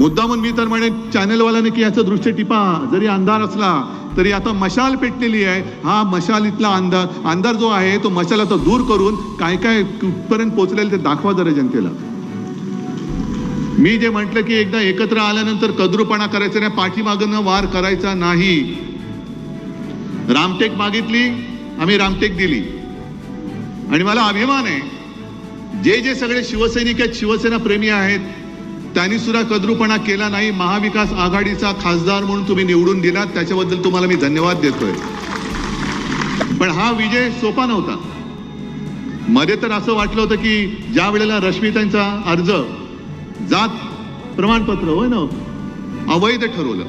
मुद्दामून मी तर म्हणे चॅनलवाल्याने की याचं दृश्य टिपा. जरी अंधार असला तरी आता मशाल पेटलेली आहे. हा मशालीतला अंधार अंधार जो आहे तो मशालाचा दूर करून काय काय कुठपर्यंत पोचलेलं ते दाखवा जरा जनतेला. मी जे म्हटलं की एकदा एकत्र आल्यानंतर कद्रूपणा करायचा नाही पाठीमागनं वार करायचा नाही. रामटेक मागितली आम्ही रामटेक दिली. आणि मला अभिमान आहे जे जे सगळे शिवसैनिक आहेत शिवसेना प्रेमी आहेत त्यांनी सुद्धा कद्रूपणा केला नाही. महाविकास आघाडीचा खासदार म्हणून तुम्ही निवडून दिलात त्याच्याबद्दल तुम्हाला मी धन्यवाद देतोय. पण हा विजय सोपा नव्हता. मध्ये तर असं वाटलं होतं की ज्या वेळेला रश्मितांचा अर्ज जात प्रमाणपत्र होय ना अवैध ठरवलं.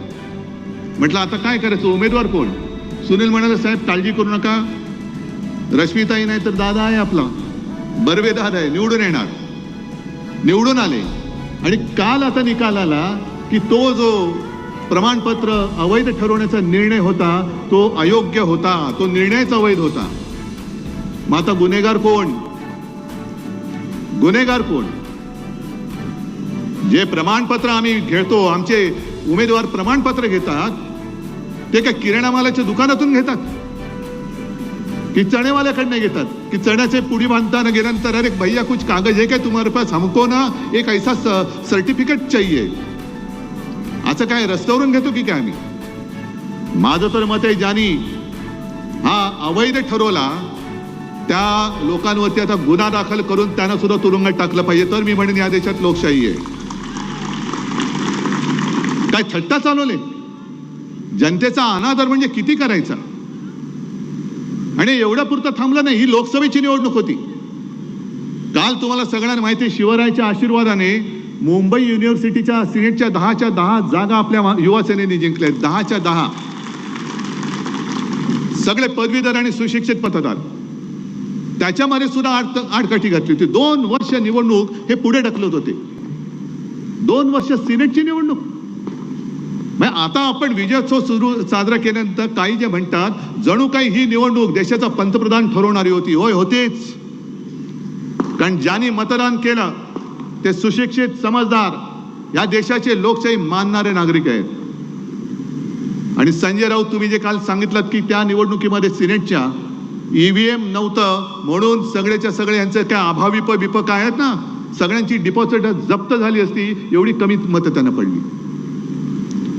म्हटलं आता काय करायचं उमेदवार कोण? सुनील म्हणाले साहेब काळजी करू नका. रश्मिताई नाही तर दादा आहे आपला. बर्वे दादा आहे निवडून येणार. निवडून आले. आणि काल आता निकाल आला की तो जो प्रमाणपत्र अवैध ठरवण्याचा निर्णय होता तो अयोग्य होता तो निर्णयच अवैध होता. मग आता गुन्हेगार कोण? गुन्हेगार कोण? जे प्रमाणपत्र आम्ही घेतो आमचे उमेदवार प्रमाणपत्र घेतात ते काय किराणा मालाच्या दुकानातून घेतात? कि चणेवाल्याकडनं घेतात की चण्याचे पुडी बांधताना गेल्यानंतर अरे भैया कुछ कागज है क्या तुम्हारे पास? हमको ना एक ऐसा सर्टिफिकेट चाहिए. असं काय रस्त्यावरून घेतो की काय आम्ही? माझं तर मत आहे ज्यानी हा अवैध ठरवला त्या लोकांवरती आता गुन्हा दाखल करून त्यांना सुद्धा तुरुंगात टाकलं पाहिजे. तर मी म्हणेन या देशात लोकशाही आहे. काय थट्टा चालवले? जनतेचा अनादर म्हणजे किती करायचा? आणि एवढ्या पुरतं थांबलं नाही ही लोकसभेची निवडणूक होती. काल तुम्हाला सगळ्यांना माहिती आहे शिवरायच्या आशीर्वादाने मुंबई युनिव्हर्सिटीच्या सिनेटच्या दहाच्या दहा जागा आपल्या युवासेनेने जिंकल्या आहेत. दहाच्या दहा. सगळे पदवीधर आणि सुशिक्षित पथदार. त्याच्यामध्ये सुद्धा आड आडकाठी घातली होती. दोन वर्ष निवडणूक हे पुढे ढकलत होते. दोन वर्ष सिनेटची निवडणूक. म्हणजे आता आपण विजयोत्सव सुरू साजरा केल्यानंतर काही जे म्हणतात जणू काही ही निवडणूक देशाचा पंतप्रधान ठरवणारी होती. होय होतेच. कारण ज्यांनी मतदान केलं ते सुशिक्षित समजदार या देशाचे लोकशाही मानणारे नागरिक आहेत. आणि संजय राऊत तुम्ही जे काल सांगितलं की त्या निवडणुकीमध्ये सिनेटच्या ईव्हीएम नव्हतं म्हणून सगळ्याच्या सगळे यांचं काय अभाविप बिप आहेत ना? सगळ्यांची डिपॉझिट जप्त झाली असती एवढी कमी मतं त्यांना पडली.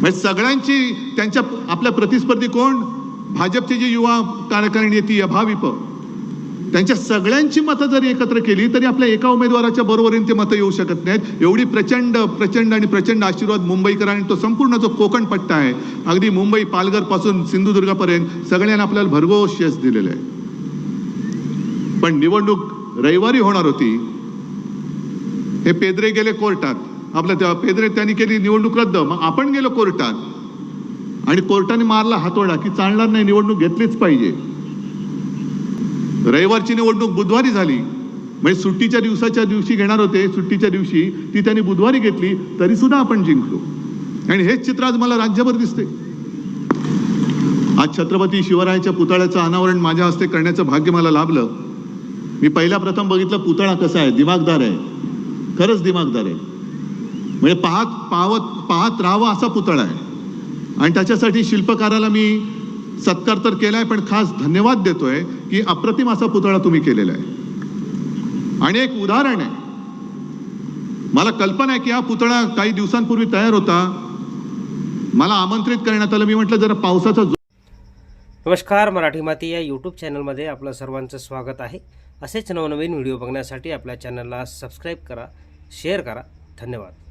म्हणजे सगळ्यांची त्यांच्या आपल्या प्रतिस्पर्धी कोण? भाजपची जी युवा कार्यकारिणी आहे ती अभाविप त्यांच्या सगळ्यांची मतं जरी एकत्र केली तरी आपल्या एका उमेदवाराच्या बरोबरीने ते मतं येऊ शकत नाहीत. एवढी प्रचंड प्रचंड आणि प्रचंड आशीर्वाद मुंबईकरांनी तो संपूर्ण जो कोकण पट्टा आहे अगदी मुंबई पालघरपासून सिंधुदुर्गापर्यंत सगळ्यांना आपल्याला भरघोस यश दिलेलं आहे. पण निवडणूक रविवारी होणार होती. हे पेदरे गेले कोर्टात. आपल्या त्या पेदरे त्यांनी केली निवडणूक रद्द. मग आपण गेलो कोर्टात. आणि कोर्टाने मारला हातोडा की चालणार नाही निवडणूक घेतलीच पाहिजे. रविवारची निवडणूक बुधवारी झाली. म्हणजे सुट्टीच्या दिवसाच्या दिवशी घेणार होते सुट्टीच्या दिवशी ती त्यांनी बुधवारी घेतली तरी सुद्धा आपण जिंकलो. आणि हेच चित्र आज मला राज्यभर दिसते. आज छत्रपती शिवरायाच्या पुतळ्याचं अनावरण माझ्या हस्ते करण्याचं भाग्य मला लाभलं. मी पहिल्या प्रथम बघितलं पुतळा कसा आहे दिमागदार आहे. खरंच दिमागदार आहे. म्हणजे पाहत पावत पाहत राहावं असा पुतळा आहे. आणि त्याच्यासाठी शिल्पकाराला मी सत्कार तर केला आहे पण खास धन्यवाद देतोय की अप्रतिम असा पुतळा तुम्ही केलेला आहे. आणि एक उदाहरण आहे. मला कल्पना आहे की हा पुतळा काही दिवसांपूर्वी तयार होता. मला आमंत्रित करण्यात आलं. मी म्हटलं जरा पावसाचा जो- नमस्कार मराठी माती या यूट्यूब चॅनलमध्ये आपलं सर्वांचं स्वागत आहे. असेच नवनवीन व्हिडिओ बघण्यासाठी आपल्या चॅनलला सबस्क्राईब करा शेअर करा. धन्यवाद.